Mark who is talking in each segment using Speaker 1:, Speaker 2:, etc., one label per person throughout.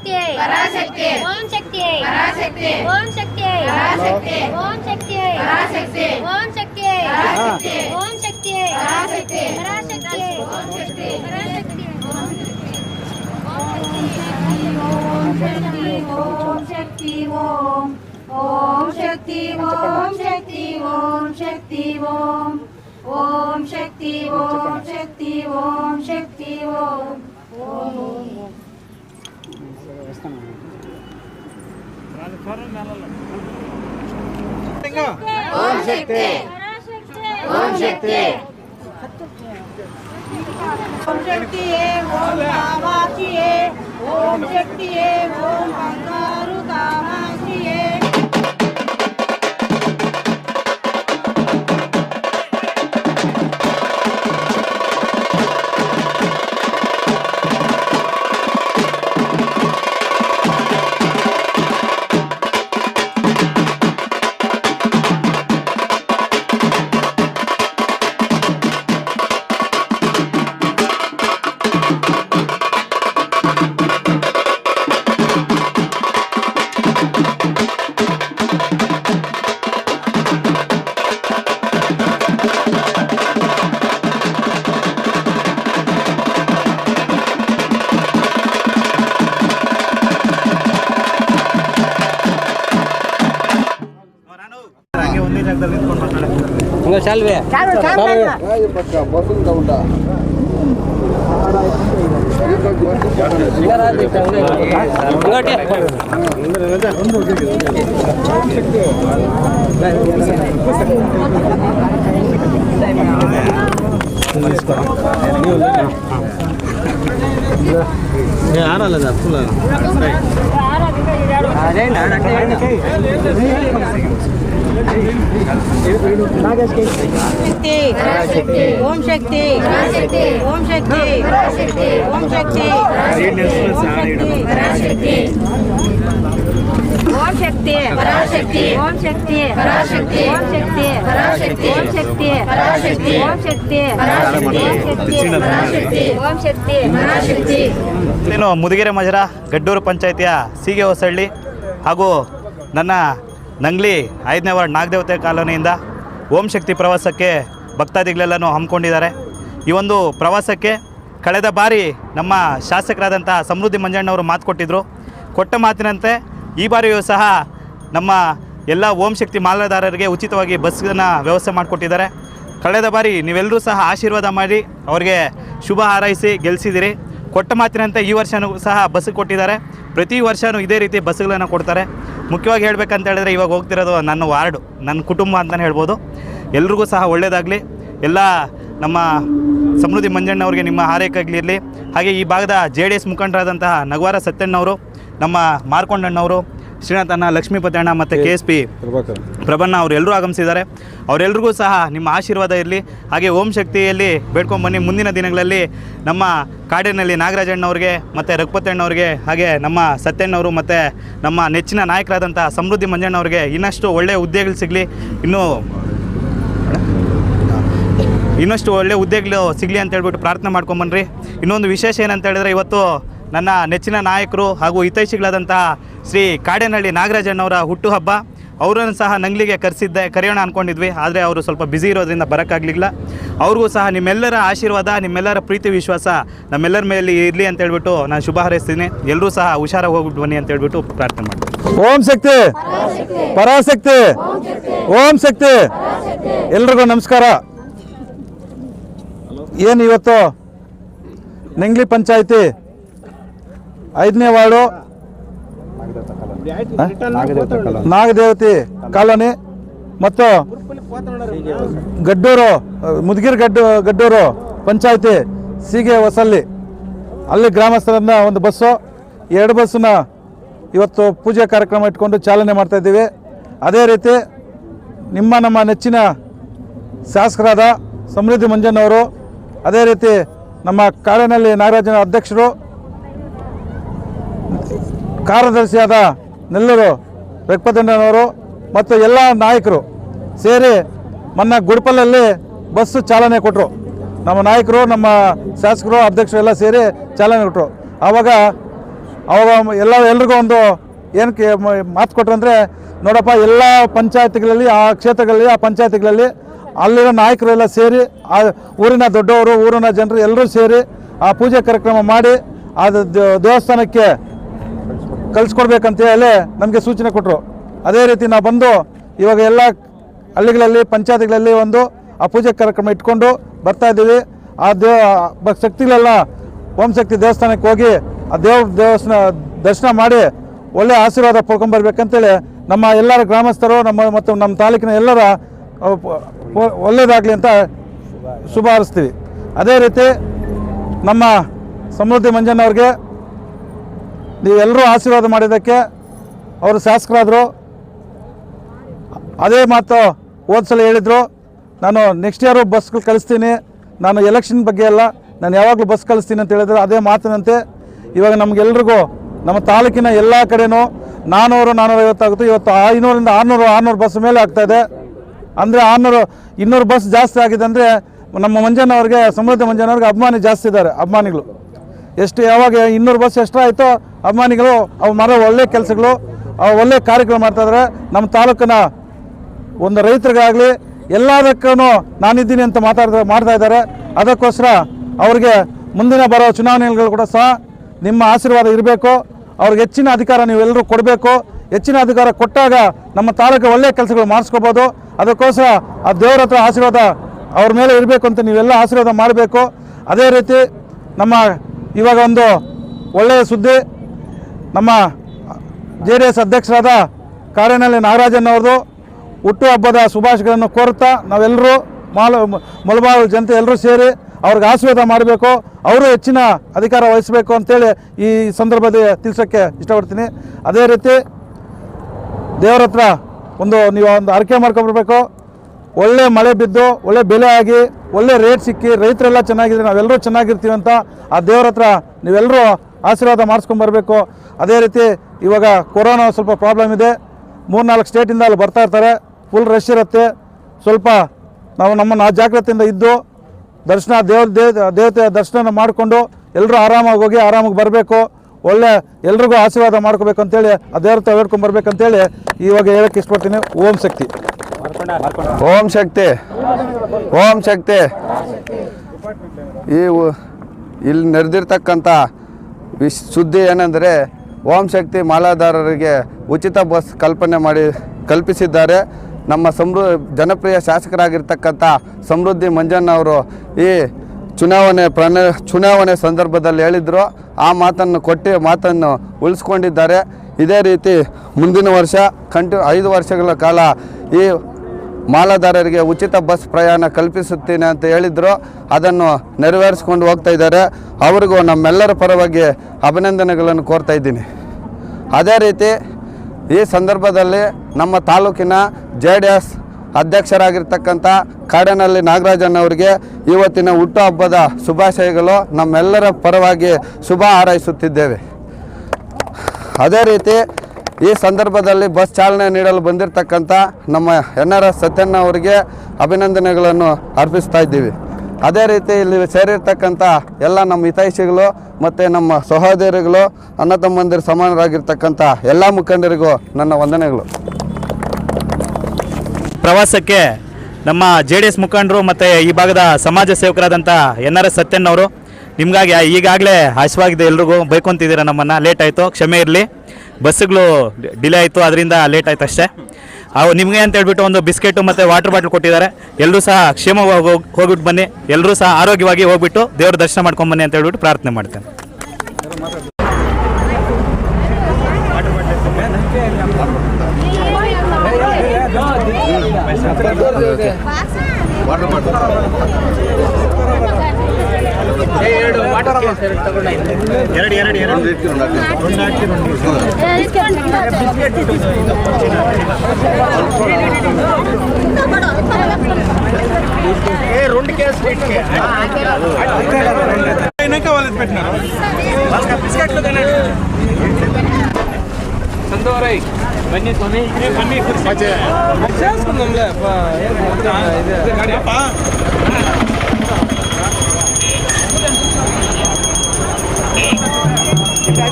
Speaker 1: ಶಕ್ತಿಯೇ ಓಂ ಶಕ್ತಿಯೇ ಓಂ ಶಕ್ತಿಯೇ ಓಂ ಶಕ್ತಿಯೇ ಓಂ ಶಕ್ತಿಯೇ ಓಂ ಶಕ್ತಿಯೇ ಪರಾಶಕ್ತಿಯೇ
Speaker 2: ಓಂ ಶಕ್ತಿ ಓಂ ಓಂ ಶಕ್ತಿ ಓಂ ಶಕ್ತಿ ಓಂ ಶಕ್ತಿ ಓಂ ಓಂ ಶಕ್ತಿ ಓಂ ಶಕ್ತಿ ಓಂ ಶಕ್ತಿ ಓಂ
Speaker 3: ಓಂ ಶಕ್ತಿ ಓಂ ಶಕ್ತಿ
Speaker 2: ಓಂ ಶಕ್ತಿಯೇ ಓಂ ಕಾಮಾಕ್ಷಿಯೇ ಓಂ ಶಕ್ತಿಯೇ ಓಂ ಬಂಗಾರು ಕಾಮಾಕ್ಷಿಯೇ
Speaker 4: ಮಾತಾಡಕ್ಕೆ
Speaker 5: ಶಾಲ್ವೆ
Speaker 4: ಯಾರಲ್ಲ ಸರ್ ಫುಲ್
Speaker 2: ಶಕ್ತಿ ಓಂ ಶಕ್ತಿ ಓಂ ಶಕ್ತಿ ಓಂ ಶಕ್ತಿ ಓಂ ಶಕ್ತಿ ಪರಾಶಕ್ತಿ ಓಂ ಶಕ್ತಿ ಓಂ ಶಕ್ತಿ ಪರಾಶಕ್ತಿ ಓಂ ಶಕ್ತಿ ಪರಾಶಕ್ತಿ ಓಂ ಶಕ್ತಿ ಓಂ ಶಕ್ತಿ ಪರಾಶಕ್ತಿ
Speaker 4: ಮುದುಗೆರೆ ಮಜರ ಗಡ್ಡೂರು ಪಂಚಾಯಿತಿಯ ಸೀಗೆ ಹೊಸಳ್ಳಿ ಹಾಗೂ ನನ್ನ ನಂಗ್ಲಿ ಐದನೇ ವಾರ್ಡ್ ನಾಗದೇವತೆ ಕಾಲೋನಿಯಿಂದ ಓಂ ಶಕ್ತಿ ಪ್ರವಾಸಕ್ಕೆ ಭಕ್ತಾದಿಗಳೆಲ್ಲನೂ ಹಮ್ಮಿಕೊಂಡಿದ್ದಾರೆ. ಈ ಒಂದು ಪ್ರವಾಸಕ್ಕೆ ಕಳೆದ ಬಾರಿ ನಮ್ಮ ಶಾಸಕರಾದಂಥ ಸಮೃದ್ಧಿ ಮಂಜಣ್ಣವರು ಮಾತು ಕೊಟ್ಟಿದ್ದರು ಕೊಟ್ಟ ಮಾತಿನಂತೆ ಈ ಬಾರಿಯೂ ಸಹ ನಮ್ಮ ಎಲ್ಲ ಓಂ ಶಕ್ತಿ ಮಾಲಾದಾರರಿಗೆ ಉಚಿತವಾಗಿ ಬಸ್ಸನ್ನು ವ್ಯವಸ್ಥೆ ಮಾಡಿಕೊಟ್ಟಿದ್ದಾರೆ. ಕಳೆದ ಬಾರಿ ನೀವೆಲ್ಲರೂ ಸಹ ಆಶೀರ್ವಾದ ಮಾಡಿ ಅವರಿಗೆ ಶುಭ ಹಾರೈಸಿ ಗೆಲ್ಲಿಸಿದಿರಿ ಕೊಟ್ಟ ಮಾತಿನಂತೆ ಈ ವರ್ಷವೂ ಸಹ ಬಸ್ ಕೊಟ್ಟಿದ್ದಾರೆ. ಪ್ರತಿ ವರ್ಷವೂ ಇದೇ ರೀತಿ ಬಸ್ಸುಗಳನ್ನು ಕೊಡ್ತಾರೆ. ಮುಖ್ಯವಾಗಿ ಹೇಳಬೇಕಂತ ಹೇಳಿದ್ರೆ ಇವಾಗ ಹೋಗ್ತಿರೋದು ನನ್ನ ವಾರ್ಡು, ನನ್ನ ಕುಟುಂಬ ಅಂತಲೇ ಹೇಳ್ಬೋದು. ಎಲ್ರಿಗೂ ಸಹ ಒಳ್ಳೆಯದಾಗಲಿ ಎಲ್ಲ ನಮ್ಮ ಸಮೃದ್ಧಿ ಮಂಜಣ್ಣವ್ರಿಗೆ ನಿಮ್ಮ ಹಾರೈಕೆಯಾಗಲಿರಲಿ ಹಾಗೆ ಈ ಭಾಗದ ಜೆ ಡಿ ಎಸ್ ಮುಖಂಡರಾದಂತಹ ನಗವಾರ ಸತ್ಯಣ್ಣವರು, ನಮ್ಮ ಮಾರ್ಕೊಂಡಣ್ಣವರು ಶ್ರೀನಾಥಣ್ಣ ಲಕ್ಷ್ಮೀಪತಿ ಅಣ್ಣ ಮತ್ತು ಕೆ ಎಸ್ ಪಿ ಪ್ರಭಣ್ಣ ಅವರೆಲ್ಲರೂ ಆಗಮಿಸಿದ್ದಾರೆ. ಅವರೆಲ್ರಿಗೂ ಸಹ ನಿಮ್ಮ ಆಶೀರ್ವಾದ ಇರಲಿ. ಹಾಗೆ ಓಂ ಶಕ್ತಿಯಲ್ಲಿ ಬೇಡ್ಕೊಂಬನ್ನಿ ಮುಂದಿನ ದಿನಗಳಲ್ಲಿ ನಮ್ಮ ಕಾಡಿನಲ್ಲಿ ನಾಗರಾಜಣ್ಣವ್ರಿಗೆ ಮತ್ತು ರಘುಪತಣ್ಣವ್ರಿಗೆ ಹಾಗೆ ನಮ್ಮ ಸತ್ಯಣ್ಣವರು ಮತ್ತು ನಮ್ಮ ನೆಚ್ಚಿನ ನಾಯಕರಾದಂಥ ಸಮೃದ್ಧಿ ಮಂಜಣ್ಣವ್ರಿಗೆ ಇನ್ನಷ್ಟು ಒಳ್ಳೆಯ ಹುದ್ದೆಗಳು ಸಿಗಲಿ. ಇನ್ನೂ ಇನ್ನಷ್ಟು ಒಳ್ಳೆ ಹುದ್ದೆಗಳು ಸಿಗಲಿ ಅಂತ ಹೇಳ್ಬಿಟ್ಟು ಪ್ರಾರ್ಥನೆ ಮಾಡ್ಕೊಂಬನ್ರಿ ಇನ್ನೊಂದು ವಿಶೇಷ ಏನಂತ ಹೇಳಿದ್ರೆ ಇವತ್ತು ನನ್ನ ನೆಚ್ಚಿನ ನಾಯಕರು ಹಾಗೂ ಹಿತೈಷಿಗಳಾದಂತಹ ಶ್ರೀ ಕಾಡೇನಹಳ್ಳಿ ನಾಗರಾಜಣ್ಣವರ ಹುಟ್ಟುಹಬ್ಬ. ಅವರನ್ನು ಸಹ ನಂಗ್ಲಿಗೆ ಕರೆಸಿದ್ದೆ, ಕರೆಯೋಣ ಅಂದ್ಕೊಂಡಿದ್ವಿ ಆದರೆ ಅವರು ಸ್ವಲ್ಪ ಬ್ಯುಸಿ ಇರೋದ್ರಿಂದ ಬರೋಕ್ಕಾಗಲಿಲ್ಲ. ಅವ್ರಿಗೂ ಸಹ ನಿಮ್ಮೆಲ್ಲರ ಆಶೀರ್ವಾದ, ನಿಮ್ಮೆಲ್ಲರ ಪ್ರೀತಿ ವಿಶ್ವಾಸ ನಮ್ಮೆಲ್ಲರ ಮೇಲೆ ಇರಲಿ ಅಂತ ಹೇಳ್ಬಿಟ್ಟು ನಾನು ಶುಭ ಹಾರೈಸ್ತೀನಿ. ಎಲ್ಲರೂ ಸಹ ಹುಷಾರಾಗಿ ಹೋಗ್ಬಿಟ್ಟು ಬನ್ನಿ ಅಂತ ಹೇಳ್ಬಿಟ್ಟು ಪ್ರಾರ್ಥನೆ ಮಾಡ್ತೀನಿ
Speaker 6: ಓಂ ಶಕ್ತಿ! ಪರಾಶಕ್ತಿ! ಓಂ ಶಕ್ತಿ! ಎಲ್ರಿಗೂ ನಮಸ್ಕಾರ. ಏನು ಇವತ್ತು? ನಂಗ್ಲಿ ಪಂಚಾಯತಿ? ಐದನೇ ವಾರ್ಡು. ನಾಗದೇವತಿ ಕಾಲೋನಿ. ಮತ್ತು ಗಡ್ಡೂರು ಮುದ್ಗಿರ್ ಗಡ್ಡು ಗಡ್ಡೂರು ಪಂಚಾಯತಿ ಸೀಗೆ ಹೊಸಲ್ಲಿ ಅಲ್ಲಿ ಗ್ರಾಮಸ್ಥರನ್ನ ಒಂದು ಬಸ್ಸು ಎರಡು ಬಸ್ಸನ್ನ ಇವತ್ತು ಪೂಜೆ ಕಾರ್ಯಕ್ರಮ ಇಟ್ಕೊಂಡು ಚಾಲನೆ ಮಾಡ್ತಾ ಇದ್ದೀವಿ. ಅದೇ ರೀತಿ ನಿಮ್ಮ ನಮ್ಮ ನೆಚ್ಚಿನ ಶಾಸಕರಾದ ಸಮೃದ್ಧಿ ಮಂಜಣ್ಣವರು ಅದೇ ರೀತಿ ನಮ್ಮ ಕಾಡಿನಲ್ಲಿ ನಾಗರಾಜನ ಅಧ್ಯಕ್ಷರು ಕಾರ್ಯದರ್ಶಿಯಾದ ನೆಲ್ಲೂರು ರಘುಪತಣ್ಣನವರು ಮತ್ತು ಎಲ್ಲ ನಾಯಕರು ಸೇರಿ ಮೊನ್ನೆ ಗುಡ್ಪಲ್ಲಲ್ಲಿ ಬಸ್ಸು ಚಾಲನೆ ಕೊಟ್ಟರು ನಮ್ಮ ನಾಯಕರು, ನಮ್ಮ ಶಾಸಕರು, ಅಧ್ಯಕ್ಷರು ಎಲ್ಲ ಸೇರಿ ಚಾಲನೆ ಕೊಟ್ಟರು ಆವಾಗ ಅವಾಗ ಎಲ್ಲ, ಎಲ್ರಿಗೂ ಒಂದು ಏನು ಮಾತು ಕೊಟ್ರಂದರೆ ನೋಡಪ್ಪ, ಎಲ್ಲ ಪಂಚಾಯತ್ಗಳಲ್ಲಿ, ಆ ಕ್ಷೇತ್ರಗಳಲ್ಲಿ, ಆ ಪಂಚಾಯತ್ಗಳಲ್ಲಿ ಅಲ್ಲಿರೋ ನಾಯಕರೆಲ್ಲ ಸೇರಿ, ಆ ಊರಿನ ದೊಡ್ಡವರು, ಊರಿನ ಜನರು ಎಲ್ಲರೂ ಸೇರಿ ಆ ಪೂಜೆ ಕಾರ್ಯಕ್ರಮ ಮಾಡಿ ಅದು ದೇವಸ್ಥಾನಕ್ಕೆ ಕಲಿಸ್ಕೊಡ್ಬೇಕಂತ ಹೇಳಿ ನಮಗೆ ಸೂಚನೆ ಕೊಟ್ಟರು ಅದೇ ರೀತಿ ನಾವು ಬಂದು ಇವಾಗ ಎಲ್ಲ ಹಳ್ಳಿಗಳಲ್ಲಿ, ಪಂಚಾಯತ್ಗಳಲ್ಲಿ ಒಂದು ಆ ಪೂಜೆ ಕಾರ್ಯಕ್ರಮ ಇಟ್ಕೊಂಡು ಬರ್ತಾ ಇದ್ದೀವಿ. ಆ ದೇವ, ಬ- ಶಕ್ತಿಗಳೆಲ್ಲ ಓಂ ಶಕ್ತಿ ದೇವಸ್ಥಾನಕ್ಕೆ ಹೋಗಿ ಆ ದೇವ್ರ ದೇವಸ್ಥಾನ ದರ್ಶನ ಮಾಡಿ ಒಳ್ಳೆ ಆಶೀರ್ವಾದ ಪಡ್ಕೊಂಬರ್ಬೇಕಂತೇಳಿ ನಮ್ಮ ಎಲ್ಲರ ಗ್ರಾಮಸ್ಥರು, ನಮ್ಮ ಮತ್ತು ನಮ್ಮ ತಾಲೂಕಿನ ಎಲ್ಲರ ಒಳ್ಳೆಯದಾಗಲಿ ಅಂತ ಶುಭ ಹಾರಿಸ್ತೀವಿ. ಅದೇ ರೀತಿ ನಮ್ಮ ಸಮೃದ್ಧಿ ಮಂಜಣ್ಣವ್ರಿಗೆ ನೀವೆಲ್ಲರೂ ಆಶೀರ್ವಾದ ಮಾಡಿದ್ದಕ್ಕೆ ಅವರು ಶಾಸಕರಾದರು. ಅದೇ ಮಾತು ಹೋದ ಸಲ ಹೇಳಿದರು. ನಾನು ನೆಕ್ಸ್ಟ್ ಇಯರು ಬಸ್ಗಳು ಕಳಿಸ್ತೀನಿ. ನಾನು ಎಲೆಕ್ಷನ್ ಬಗ್ಗೆ ಅಲ್ಲ, ನಾನು ಯಾವಾಗಲೂ ಬಸ್ ಕಳಿಸ್ತೀನಿ ಅಂತ ಹೇಳಿದ್ರು. ಅದೇ ಮಾತಿನಂತೆ ಇವಾಗ ನಮಗೆಲ್ರಿಗೂ, ನಮ್ಮ ತಾಲೂಕಿನ ಎಲ್ಲ ಕಡೆಯೂ ನಾನ್ನೂರು ನಾನ್ನೂರೈವತ್ತಾಗುತ್ತೆ ಇವತ್ತು ಐನೂರಿಂದ ಆರುನೂರು ಆರುನೂರು ಬಸ್ ಮೇಲೆ ಆಗ್ತಾಯಿದೆ ಅಂದರೆ ಆರುನೂರು, ಇನ್ನೂರು ಬಸ್ ಜಾಸ್ತಿ ಆಗಿದೆ ಅಂದರೆ ನಮ್ಮ ಮಂಜನವ್ರಿಗೆ ಸಮೃದ್ಧ ಮಂಜಾನವ್ರಿಗೆ ಅಭಿಮಾನಿ ಜಾಸ್ತಿ ಇದ್ದಾರೆ, ಅಭಿಮಾನಿಗಳು. ಎಷ್ಟು ಯಾವಾಗ ಇನ್ನೂರು ಬಸ್ ಎಷ್ಟು ಆಯಿತೋ ಅಭಿಮಾನಿಗಳು, ಅವು ಮಾಡೋ ಒಳ್ಳೆ ಕೆಲಸಗಳು, ಅವು ಒಳ್ಳೆ ಕಾರ್ಯಕ್ರಮ ಮಾಡ್ತಾಯಿದ್ದಾರೆ ನಮ್ಮ ತಾಲೂಕಿನ ಒಂದು ರೈತರಿಗಾಗಲಿ ಎಲ್ಲದಕ್ಕೂ ನಾನಿದ್ದೀನಿ ಅಂತ ಮಾತಾಡ್ತಾ ಮಾಡ್ತಾ ಇದ್ದಾರೆ. ಅದಕ್ಕೋಸ್ಕರ ಅವ್ರಿಗೆ ಮುಂದಿನ ಬರೋ ಚುನಾವಣೆಗಳು ಕೂಡ ಸಹ ನಿಮ್ಮ ಆಶೀರ್ವಾದ ಇರಬೇಕು. ಅವ್ರಿಗೆ ಹೆಚ್ಚಿನ ಅಧಿಕಾರ ನೀವೆಲ್ಲರೂ ಕೊಡಬೇಕು. ಹೆಚ್ಚಿನ ಅಧಿಕಾರ ಕೊಟ್ಟಾಗ ನಮ್ಮ ತಾಲೂಕು ಒಳ್ಳೆ ಕೆಲಸಗಳು ಮಾಡಿಸ್ಕೋಬೋದು. ಅದಕ್ಕೋಸ್ಕರ ಆ ದೇವರ ಆಶೀರ್ವಾದ ಅವ್ರ ಮೇಲೆ ಇರಬೇಕು ಅಂತ ನೀವೆಲ್ಲ ಆಶೀರ್ವಾದ ಮಾಡಬೇಕು. ಅದೇ ರೀತಿ ನಮ್ಮ ಇವಾಗ ಒಂದು ಒಳ್ಳೆಯ ಸುದ್ದಿ. ನಮ್ಮ ಜೆ ಡಿ ಎಸ್ ಅಧ್ಯಕ್ಷರಾದ ನಾಗರಾಜನ್ ಅವ್ರದ್ದು ಹುಟ್ಟುಹಬ್ಬದ ಶುಭಾಶಯಗಳನ್ನು ಕೋರುತ್ತಾ ನಾವೆಲ್ಲರೂ ಮಾಲ ಮಲಬಾರು ಜನತೆ ಎಲ್ಲರೂ ಸೇರಿ ಅವ್ರಿಗೆ ಆಶೀರ್ವಾದ ಮಾಡಬೇಕು. ಅವರು ಹೆಚ್ಚಿನ ಅಧಿಕಾರ ವಹಿಸಬೇಕು ಅಂತೇಳಿ ಈ ಸಂದರ್ಭದಲ್ಲಿ ತಿಳಿಸೋಕ್ಕೆ ಇಷ್ಟಪಡ್ತೀನಿ. ಅದೇ ರೀತಿ ದೇವರ ಹತ್ರ ಒಂದು ನೀವು ಒಂದು ಆರೈಕೆ ಮಾಡ್ಕೊಂಡ್ಬರ್ಬೇಕು ಒಳ್ಳೆ ಮಳೆ ಬಿದ್ದು, ಒಳ್ಳೆ ಬೆಲೆ ಆಗಿ, ಒಳ್ಳೆ ರೇಟ್ ಸಿಕ್ಕಿ, ರೈತರೆಲ್ಲ ಚೆನ್ನಾಗಿದ್ರೆ ನಾವೆಲ್ಲರೂ ಚೆನ್ನಾಗಿರ್ತೀವಿ ಅಂತ ಆ ದೇವ್ರ ಹತ್ರ ನೀವೆಲ್ಲರೂ ಆಶೀರ್ವಾದ ಮಾಡಿಸ್ಕೊಂಬರ್ಬೇಕು ಅದೇ ರೀತಿ ಇವಾಗ ಕೊರೋನಾ ಸ್ವಲ್ಪ ಪ್ರಾಬ್ಲಮ್ ಇದೆ. ಮೂರ್ನಾಲ್ಕು ಸ್ಟೇಟಿಂದ ಅಲ್ಲಿ ಬರ್ತಾ ಇರ್ತಾರೆ. ಫುಲ್ ರಶ್ ಇರುತ್ತೆ. ಸ್ವಲ್ಪ ನಾವು ನಮ್ಮನ್ನು ಆ ಜಾಗ್ರತೆಯಿಂದ ಇದ್ದು, ದರ್ಶನ ದೇವ್ರ ದೇವತೆ ದರ್ಶನ ಮಾಡಿಕೊಂಡು ಎಲ್ಲರೂ ಆರಾಮಾಗಿ ಹೋಗಿ, ಆರಾಮಾಗಿ ಬರಬೇಕು. ಒಳ್ಳೆ ಎಲ್ರಿಗೂ ಆಶೀರ್ವಾದ ಮಾಡ್ಕೋಬೇಕು ಅಂತೇಳಿ ಆ ದೇವ್ರ ಹತ್ರ ಹೇಳ್ಕೊಂಡ್ಬರ್ಬೇಕಂತೇಳಿ ಇವಾಗ ಹೇಳಕ್ಕೆ ಇಷ್ಟಪಡ್ತೀನಿ. ಓಂ ಶಕ್ತಿ.
Speaker 3: ಓಂ ಶಕ್ತಿ ಓಂ ಶಕ್ತಿ. ಈ ಇಲ್ಲಿ ನಡೆದಿರ್ತಕ್ಕಂಥ ವಿಶ್, ಸುದ್ದಿ ಏನಂದರೆ, ಓಂ ಶಕ್ತಿ ಮಾಲಾಧಾರರಿಗೆ ಉಚಿತ ಬಸ್ ಕಲ್ಪನೆ ಮಾಡಿ, ಕಲ್ಪಿಸಿದ್ದಾರೆ. ನಮ್ಮ ಸಮೃ, ಜನಪ್ರಿಯ ಶಾಸಕರಾಗಿರ್ತಕ್ಕಂಥ ಸಮೃದ್ಧಿ ಮಂಜಣ್ಣ ಅವರು ಈ ಚುನಾವಣೆ ಪ್ರಣ, ಚುನಾವಣೆ ಸಂದರ್ಭದಲ್ಲಿ ಹೇಳಿದರು. ಆ ಮಾತನ್ನು ಕೊಟ್ಟು, ಮಾತನ್ನು ಉಳಿಸ್ಕೊಂಡಿದ್ದಾರೆ. ಇದೇ ರೀತಿ ಮುಂದಿನ ವರ್ಷ, ಕಂಟಿ, ಐದು ವರ್ಷಗಳ ಕಾಲ ಈ ಮಾಲಾಧಾರರಿಗೆ ಉಚಿತ ಬಸ್ ಪ್ರಯಾಣ ಕಲ್ಪಿಸುತ್ತೇನೆ ಅಂತ ಹೇಳಿದ್ರು. ಅದನ್ನು ನೆರವೇರಿಸ್ಕೊಂಡು ಹೋಗ್ತಾ ಇದ್ದಾರೆ. ಅವ್ರಿಗೂ ನಮ್ಮೆಲ್ಲರ ಪರವಾಗಿ ಅಭಿನಂದನೆಗಳನ್ನು ಕೋರ್ತಾ ಇದ್ದೀನಿ. ಅದೇ ರೀತಿ ಈ ಸಂದರ್ಭದಲ್ಲಿ ನಮ್ಮ ತಾಲೂಕಿನ ಜೆ ಡಿ ಎಸ್ ಅಧ್ಯಕ್ಷರಾಗಿರ್ತಕ್ಕಂಥ ಕಾಡನಹಳ್ಳಿ ನಾಗರಾಜನವರಿಗೆ ಇವತ್ತಿನ ಹುಟ್ಟುಹಬ್ಬದ ಶುಭಾಶಯಗಳು ನಮ್ಮೆಲ್ಲರ ಪರವಾಗಿ ಶುಭ ಹಾರೈಸುತ್ತಿದ್ದೇವೆ. ಅದೇ ರೀತಿ ಈ ಸಂದರ್ಭದಲ್ಲಿ ಬಸ್ ಚಾಲನೆ ನೀಡಲು ಬಂದಿರತಕ್ಕಂಥ ನಮ್ಮ ಎನ್ ಆರ್ ಎಸ್ ಸತ್ಯಣ್ಣ ಅವರಿಗೆ ಅಭಿನಂದನೆಗಳನ್ನು ಅರ್ಪಿಸ್ತಾ ಇದ್ದೀವಿ. ಅದೇ ರೀತಿ ಇಲ್ಲಿ ಸೇರಿರ್ತಕ್ಕಂಥ ಎಲ್ಲ ನಮ್ಮ ಹಿತೈಷಿಗಳು ಮತ್ತು ನಮ್ಮ ಸಹೋದರಿಗಳು, ಅಣ್ಣ ತಮ್ಮಂದಿರು ಸಮಾನರಾಗಿರ್ತಕ್ಕಂಥ ಎಲ್ಲ ಮುಖಂಡರಿಗೂ ನನ್ನ ವಂದನೆಗಳು.
Speaker 4: ಪ್ರವಾಸಕ್ಕೆ ನಮ್ಮ ಜೆ ಡಿ ಎಸ್ ಮುಖಂಡರು ಮತ್ತು ಈ ಭಾಗದ ಸಮಾಜ ಸೇವಕರಾದಂಥ ಎನ್ ಆರ್ ಎಸ್ ಸತ್ಯನ್ ಅವರು, ನಿಮಗಾಗಿ ಈಗಾಗಲೇ ಹಸಿವಾಗಿದೆ ಎಲ್ರಿಗೂ. ಬೈಕೊಂತಿದ್ದೀರಾ ನಮ್ಮನ್ನು? ಲೇಟ್ ಆಯಿತು. ಕ್ಷಮೆ ಇರಲಿ. ಬಸ್ಸುಗಳು ಡಿಲೇ ಆಯಿತು, ಅದರಿಂದ ಲೇಟ್ ಆಯ್ತು ಅಷ್ಟೇ. ಅವು ನಿಮಗೆ ಅಂತ ಹೇಳ್ಬಿಟ್ಟು ಒಂದು ಬಿಸ್ಕೆಟು ಮತ್ತು ವಾಟರ್ ಬಾಟ್ಲ್ ಕೊಟ್ಟಿದ್ದಾರೆ. ಎಲ್ಲರೂ ಸಹ ಕ್ಷೇಮವಾಗಿ ಹೋಗಿಬಿಟ್ಟು ಹೋಗ್ಬಿಟ್ಟು ಬನ್ನಿ. ಎಲ್ಲರೂ ಸಹ ಆರೋಗ್ಯವಾಗಿ ಹೋಗ್ಬಿಟ್ಟು ದೇವ್ರ ದರ್ಶನ ಮಾಡ್ಕೊಂಡು ಬನ್ನಿ ಅಂತ ಹೇಳ್ಬಿಟ್ಟು ಪ್ರಾರ್ಥನೆ ಮಾಡ್ತೇನೆ. ಎರಡು ಎರಡು ಎರಡು
Speaker 5: ಸಂದೋರೈ ಬನ್ನಿ ಸ್ವಾಮಿ ಬನ್ನಿ ಬನ್ನಿ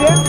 Speaker 5: idea?